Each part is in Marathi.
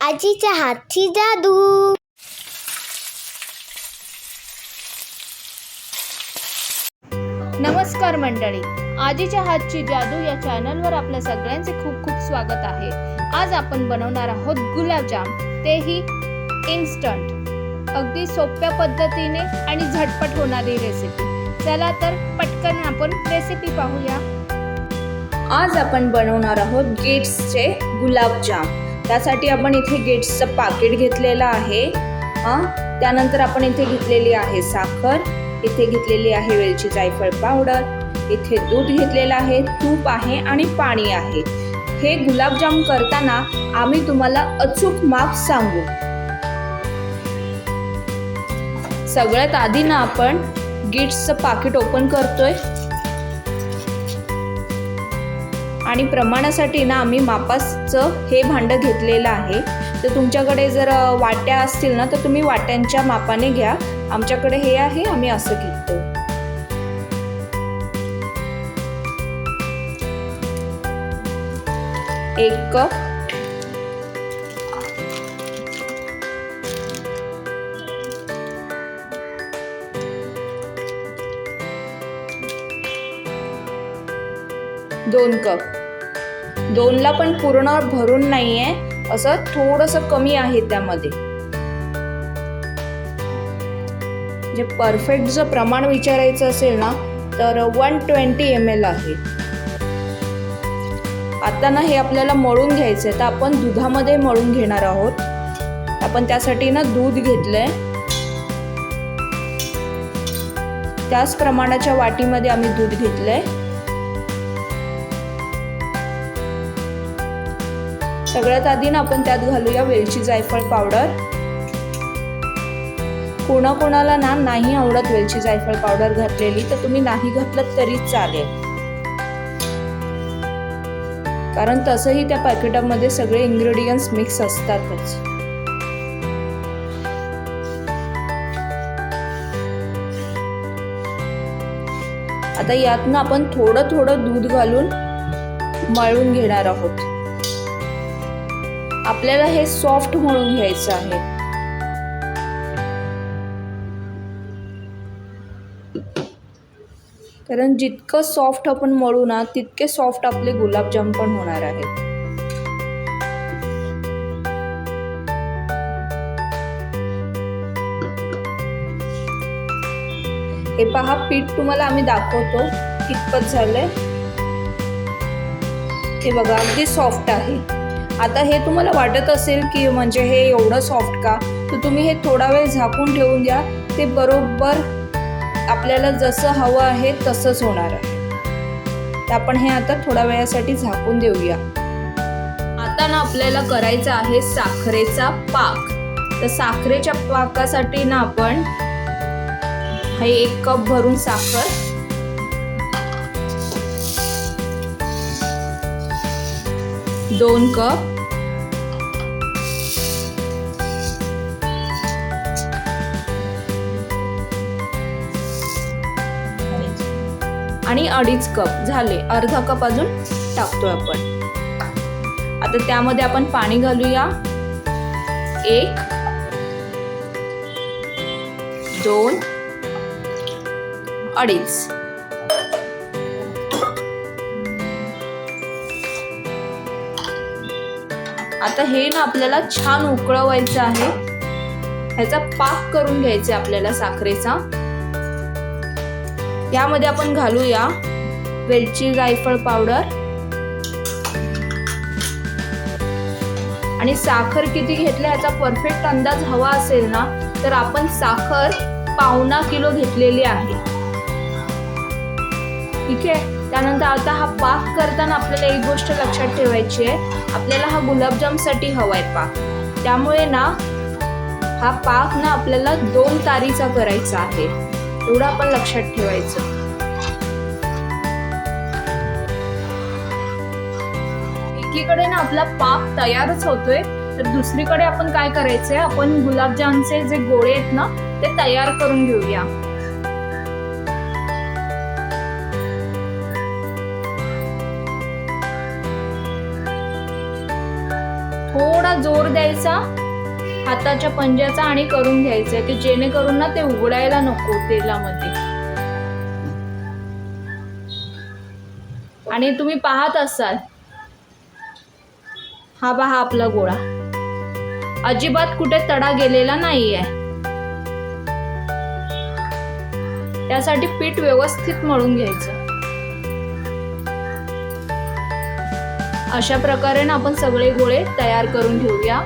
आजीच्या हातची जादू. नमस्कार मंडळी. आजीच्या हातची जादू या चॅनलवर आपल्या सगळ्यांचे खूप खूप स्वागत आहे. आज आपण बनवणार आहोत गुलाबजाम. तेही इन्स्टंट अगदी सोप्या पद्धतीने आणि झटपट होणारी रेसिपी चला तर पटकन आपण रेसिपी पाहूया. आज आपण बनवणार आहोत गेट्सचे गुलाबजाम. त्यासाठी आपण इथे गेट्सचं पाकिट घेतलेलं आहे. हां त्यानंतर आपण इथे घेतलेली आहे साखर इथे घेतलेली आहे वेलची जायफळ पावडर इथे दूध घेतलेलं आहे तूप आहे आणि पाणी आहे. हे गुलाबजाम करताना आम्ही तुम्हाला अचूक माप सांगू. सगळ्यात आधी ना आपण गिट्सचं पाकिट ओपन करतोय. आणि प्रमाणासाठी ना आम्ही मापाचं हे भांडं घेतलेलं आहे. तर तुमच्याकडे जर वाट्या असतील ना तर तुम्ही वाट्यांच्या मापाने घ्या. आमच्याकडे हे आहे आम्ही असं घेतो. एक कप दोन कप. दोनला पण पूर्ण भरून नाहीये असं थोडंसं कमी आहे त्यामध्ये. जे परफेक्ट जर प्रमाण विचारायचं असेल ना तर वन ट्वेंटी एम एल आहे. आता ना हे आपल्याला मळून घ्यायचं आहे तर आपण दुधामध्ये मळून घेणार आहोत. आपण त्यासाठी ना दूध घेतलंय. त्याच प्रमाणाच्या वाटीमध्ये आम्ही दूध घेतलंय. सगळ्यात आधी ना आपण त्यात घालूया वेलची जायफळ पावडर. कोणाकोणाला ना नाही आवडत वेलची जायफळ पावडर घातलेली तर तुम्ही नाही घातलं तरी चालेल. कारण तसंही त्या पॅकेटामध्ये सगळे इन्ग्रेडियंट्स मिक्स असतातच. आता यातनं आपण थोडं थोडं दूध घालून मळून घेणार आहोत. आपल्याला हे सॉफ्ट म्हणून घ्यायचं आहे. कारण जितकं सॉफ्ट आपण मळू ना तितके सॉफ्ट आपले गुलाबजाम पण होणार आहेत. हे पहा पीठ तुम्हाला आम्ही दाखवतो कितपत झालंय. हे बघा अगदी सॉफ्ट आहे. आता हे तुम्हाला वाटत असेल की म्हणजे हे एवढं सॉफ्ट का? तर तुम्ही हे थोडा वेळ झाकून ठेवून द्या. ते बरोबर आपल्याला जसं हवं आहे तसंच होणार आहे. तर आपण हे आता थोड्या वेळासाठी झाकून देऊया. आता ना आपल्याला करायचा आहे साखरेचा पाक. तर साखरेच्या पाकासाठी ना आपण हे एक कप भरून साखर दोन कप. आणि अडीच कप झाले. अर्धा कप अजून टाकतोय आपण. आता त्यामध्ये आपण पाणी घालूया. एक दोन अडीच. आता हे ना आपल्याला छान उकळवायचं आहे. ह्याचा पाक करून घ्यायचा आपल्याला साखरेचा. यामध्ये आपण घालूया वेलची जायफळ पावडर. आणि साखर किती घेतल्या याचा परफेक्ट अंदाज हवा असेल ना तर आपण साखर पावणा किलो घेतलेली आहे. ठीक आहे? त्यानंतर आता हा पाक करताना आपल्याला एक गोष्ट लक्षात ठेवायची आहे. आपल्याला हा गुलाबजामसाठी हवा आहे पाक. त्यामुळे ना हा पाक ना आपल्याला दोन तारीचा करायचा आहे. एवढं आपण लक्षात ठेवायचं. एकीकडे ना आपला पाक तयारच होतोय तर दुसरीकडे आपण काय करायचंय? आपण गुलाबजामचे जे गोळे आहेत ना ते तयार करून घेऊया. थोडा जोर द्यायचा हाताच्या पंजाचा आणि करून घ्यायचं की जेणेकरून ना ते उघडायला नको तेलामध्ये. आणि तुम्ही पाहत असाल हा पहा आपला गोळा. अजिबात कुठे तडा गेलेला नाहीये. त्यासाठी पीठ व्यवस्थित मळून घ्यायचं. अशा प्रकारे ना आपण सगळे गोळे तयार करून घेऊया.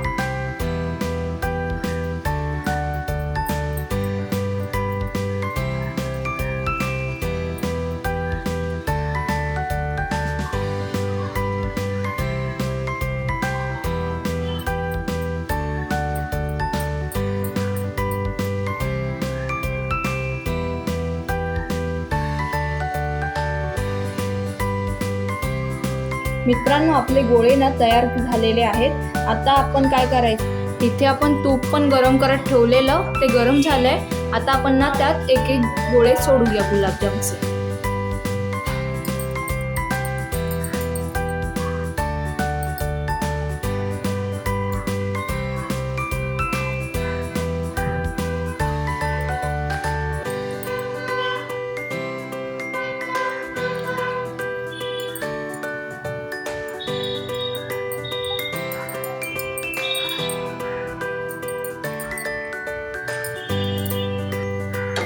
मित्रांनो आपले गोळे ना तयार झालेले आहेत. आता आपण काय करायचं? इथे आपण तूप पण गरम करत ठेवलेलं ते गरम झालंय. आता आपण ना त्यात एक एक गोळे सोडूया गुलाबजामचे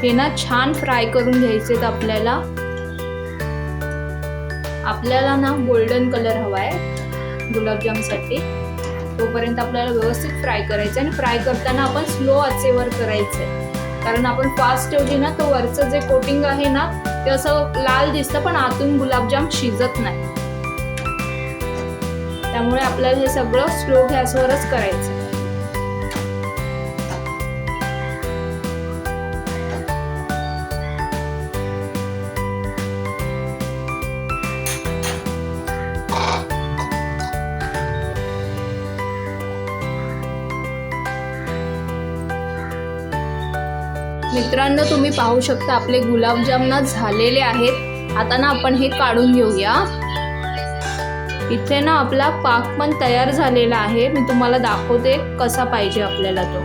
हे ना छान फ्राय करून घ्यायचेत आपल्याला. आपल्याला ना गोल्डन कलर हवा आहे गुलाबजामसाठी तोपर्यंत आपल्याला व्यवस्थित फ्राय करायचं आणि फ्राय करताना आपण स्लो आचेवर करायचंय. कारण आपण फास्ट ठेवली ना तर वरचं जे कोटिंग आहे ना ते असं लाल दिसतं पण आतून गुलाबजाम शिजत नाही. त्यामुळे आपल्याला हे सगळं स्लो गॅसवरच करायचं मित्रांनो तुम्ही पाहू शकता आपले गुलाबजाम ना झालेले आहेत. आता ना आपण हे काढून घेऊया. इथे ना आपला पाक पण तयार झालेला आहे. मी तुम्हाला दाखवते कसा पाहिजे आपल्याला तो.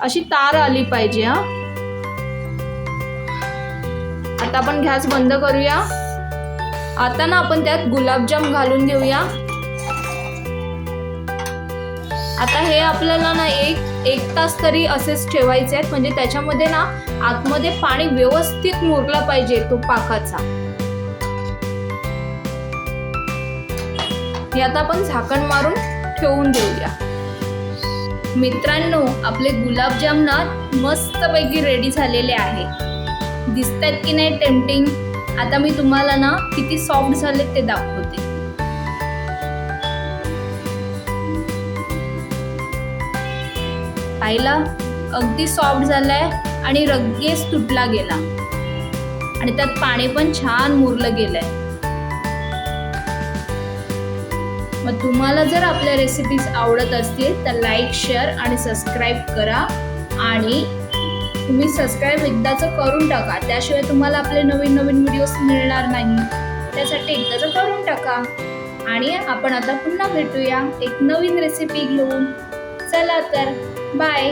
अशी तार आली पाहिजे हा. आता आपण गॅस बंद करूया. आता ना आपण त्यात गुलाबजाम घालून घेऊया आता हे आपल्याला ना एक एक तास तरी असेच ठेवायचे आहेत. म्हणजे त्याच्यामध्ये ना आतमध्ये पाणी व्यवस्थित मुरला पाहिजे तो पाकाचा. हे आता आपण झाकण मारून ठेवून देऊया. मित्रांनो आपले गुलाबजाम ना मस्तपैकी रेडी झालेले आहे. दिसतात की नाही टेम्पटिंग आता मी तुम्हाला ना किती सॉफ्ट झाले ते दाखवते. पाहिला? अगदी सॉफ्ट झालाय आणि रगेच तुटला गेला. आणि त्यात पाणी पण छान मुरलं गेलंय. मग तुम्हाला जर आपल्या रेसिपीज आवडत असतील तर लाईक शेअर आणि सबस्क्राईब करा. आणि तुम्ही सबस्क्राईब एकदाचं करून टाका. त्याशिवाय तुम्हाला आपले नवीन नवीन व्हिडिओज मिळणार नाही. त्यासाठी एकदाचं करून टाका. आणि आपण आता पुन्हा भेटूया. एक नवीन रेसिपी घेऊन. चला तर बाय